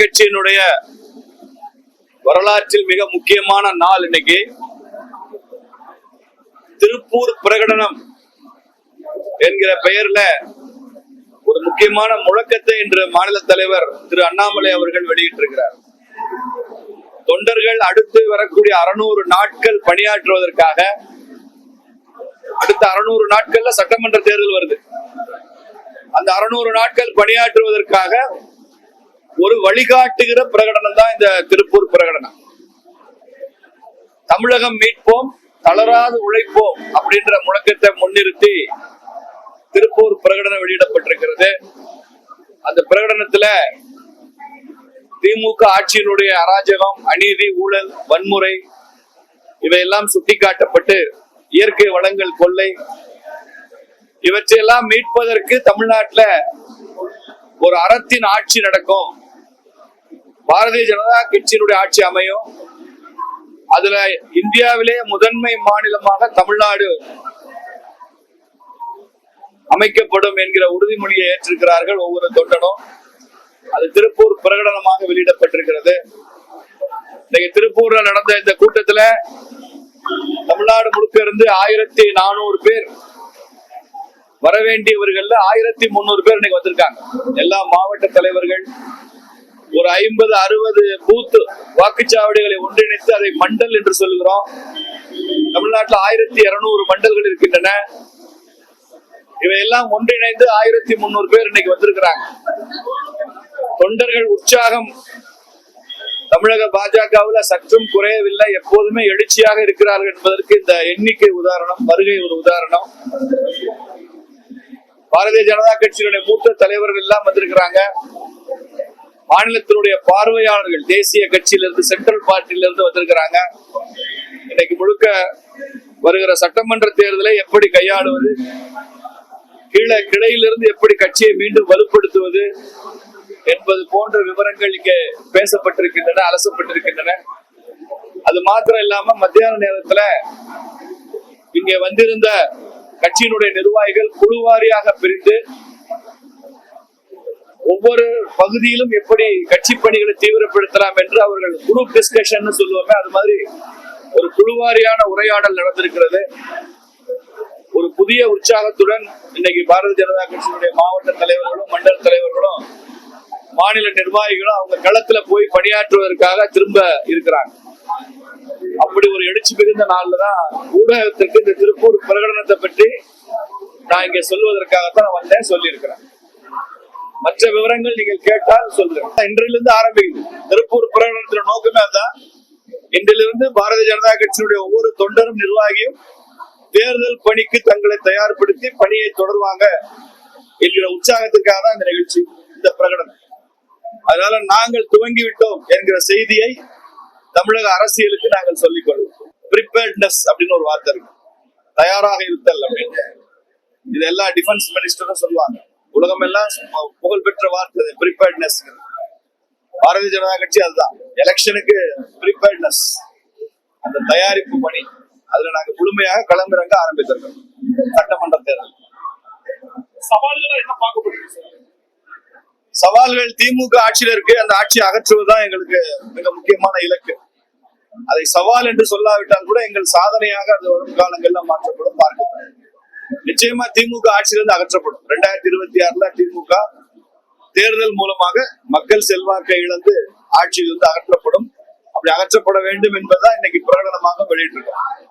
கட்சியினுடைய வரலாற்றில் மிக முக்கியமான நாள் இன்னைக்கு. திருப்பூர் பிரகடனம் என்கிற பெயர்ல ஒரு முக்கியமான முழக்கத்தை இன்று மாநில தலைவர் திரு அண்ணாமலை அவர்கள் வெளியிட்டிருக்கிறார். தொண்டர்கள் அடுத்து வரக்கூடிய அறுநூறு நாட்கள் பணியாற்றுவதற்காக அடுத்த அறுநூறு நாட்கள்ல சட்டமன்ற தேர்தல் வருது. அந்த அறுநூறு நாட்கள் பணியாற்றுவதற்காக ஒரு வழிகாட்டுகிற பிரகடனம் தான் இந்த திருப்பூர் பிரகடனம். தமிழகம் மீட்போம் தளராது உழைப்போம் அப்படின்ற முழக்கத்தை முன்னிறுத்தி திருப்பூர் பிரகடனம் வெளியிடப்பட்டிருக்கிறது. அந்த பிரகடனத்துல திமுக ஆட்சியினுடைய அராஜகம் அநீதி ஊழல் வன்முறை இவையெல்லாம் சுட்டிக்காட்டப்பட்டு இயற்கை வளங்கள் கொள்ளை இவற்றையெல்லாம் மீட்பதற்கு தமிழ்நாட்டுல ஒரு அறத்தின் ஆட்சி நடக்கும். பாரதிய ஜனதா கட்சியினுடைய ஆட்சி அமையும். அதுல இந்தியாவிலே முதன்மை மாநிலமாக தமிழ்நாடு அமைக்கப்படும் என்கிற உறுதிமொழியை ஏற்றிருக்கிறார்கள் ஒவ்வொரு தொண்டனும். அது திருப்பூர் பிரகடனமாக வெளியிடப்பட்டிருக்கிறது. இன்னைக்கு திருப்பூர்ல நடந்த இந்த கூட்டத்துல தமிழ்நாடு முழுக்க இருந்து ஆயிரத்தி நானூறு பேர் வரவேண்டியவர்கள்ல ஆயிரத்தி முன்னூறு பேர் இன்னைக்கு வந்திருக்காங்க. எல்லா மாவட்ட தலைவர்கள் ஒரு ஐம்பது அறுபது பூத் வாக்குச்சாவடிகளை ஒன்றிணைத்து அதை மண்டல் என்று சொல்லுகிறோம். தமிழ்நாட்டுல ஆயிரத்தி இருநூறு மண்டல்கள் இருக்கின்றன. இவையெல்லாம் ஒன்றிணைந்து ஆயிரத்தி முன்னூறு பேர் இன்னைக்கு வந்திருக்கிறாங்க. தொண்டர்கள் உற்சாகம் தமிழக பாஜகவுல சற்றும் குறையவில்லை. எப்போதுமே எழுச்சியாக இருக்கிறார்கள் என்பதற்கு இந்த எண்ணிக்கை உதாரணம் வருகை ஒரு உதாரணம். பாரதிய ஜனதா கட்சியினுடைய மூத்த தலைவர்கள் எல்லாம் வந்திருக்கிறாங்க. மாநிலத்தினுடைய பார்வையாளர்கள் தேசிய கட்சியிலிருந்து சென்ட்ரல் பார்ட்டியிலிருந்து வந்திருக்கிறாங்க. இன்னைக்கு முழுக்க வருகிற சட்டமன்ற தேர்தலை எப்படி கையாளுவது? கீழே கிளையிலிருந்து எப்படி கட்சியை மீண்டும் வலுப்படுத்துவது என்பது போன்ற விவரங்கள் இங்கே பேசப்பட்டிருக்கின்றன அலசப்பட்டிருக்கின்றன. அது மாத்திரம் இல்லாம மத்தியான நேரத்துல இங்கே வந்திருந்த கட்சியினுடைய நிர்வாகிகள் குழுவாரியாக பிரிந்து ஒவ்வொரு பகுதியிலும் எப்படி கட்சி பணிகளை தீவிரப்படுத்தலாம் என்று அவர்கள் குரூப் டிஸ்கஷன் சொல்லுவோமே அது மாதிரி ஒரு குழுவாரியான உரையாடல் நடந்திருக்கிறது. ஒரு புதிய உற்சாகத்துடன் இன்னைக்கு பாரதிய ஜனதா கட்சியினுடைய மாவட்ட தலைவர்களும் மண்டல தலைவர்களும் மாநில நிர்வாகிகளும் அவங்க களத்துல போய் பணியாற்றுவதற்காக திரும்ப இருக்கிறாங்க. அப்படி ஒரு எழுச்சி மிகுந்த நாள்ல தான் ஊடகத்திற்கு இந்த திருப்பூர் பிரகடனத்தை பற்றி நான் இங்க சொல்வதற்காகத்தான் நான் வந்தேன் சொல்லியிருக்கிறேன். மற்ற விவரங்கள் நீங்கள் கேட்டால் சொல்றேன் இன்றிலிருந்து ஆரம்பிக்குது. திருப்பூர் பிரகடனத்தின் நோக்கமே அதுதான். இன்றிலிருந்து பாரதிய ஜனதா கட்சியினுடைய ஒவ்வொரு தொண்டரும் நிர்வாகியும் தேர்தல் பணிக்கு தங்களை தயார்படுத்தி பணியை தொடர்வாங்க என்கிற உற்சாகத்துக்காக தான் இந்த நிகழ்ச்சி இந்த பிரகடனம். அதனால நாங்கள் துவங்கி விட்டோம் என்கிற செய்தியை தமிழக அரசியலுக்கு நாங்கள் சொல்லிக் கொள்வோம். ப்ரிப்பேர்ட்னஸ் அப்படின்னு ஒரு வார்த்தை இருக்கு. தயாராக இருத்தல் அப்படின்னு. இது எல்லா டிஃபென்ஸ் மினிஸ்டரும் சொல்லுவாங்க. உலகம் எல்லாம் புகழ்பெற்ற வார்த்தை ப்ரிப்பேர்ட்னஸ் பாரதிய ஜனதா கட்சி அதுதான். எலெக்ஷனுக்கு ப்ரிப்பேர்ட்னஸ் அந்த தயாரிப்பு பணி. அதுல நாங்க முழுமையாக களமிறங்க ஆரம்பித்திருக்கோம். சட்டமன்ற தேர்தல். சவால்களை திமுக ஆட்சியில இருக்கு அந்த ஆட்சியை அகற்றுவதுதான் எங்களுக்கு மிக முக்கியமான இலக்கு. அதை சவால் என்று சொல்லாவிட்டால் கூட எங்கள் சாதனையாக அது வரும் காலங்கள்ல மாற்றப்படும் பார்க்கப்படும் நிச்சயமா திமுக ஆட்சியிலிருந்து அகற்றப்படும். ரெண்டாயிரத்தி இருபத்தி ஆறுல திமுக தேர்தல் மூலமாக மக்கள் செல்வாக்கை இழந்து ஆட்சியிலிருந்து அகற்றப்படும். அப்படி அகற்றப்பட வேண்டும் என்பதுதான் இன்னைக்கு பிரகடனமாக வெளியிட்டிருக்கோம்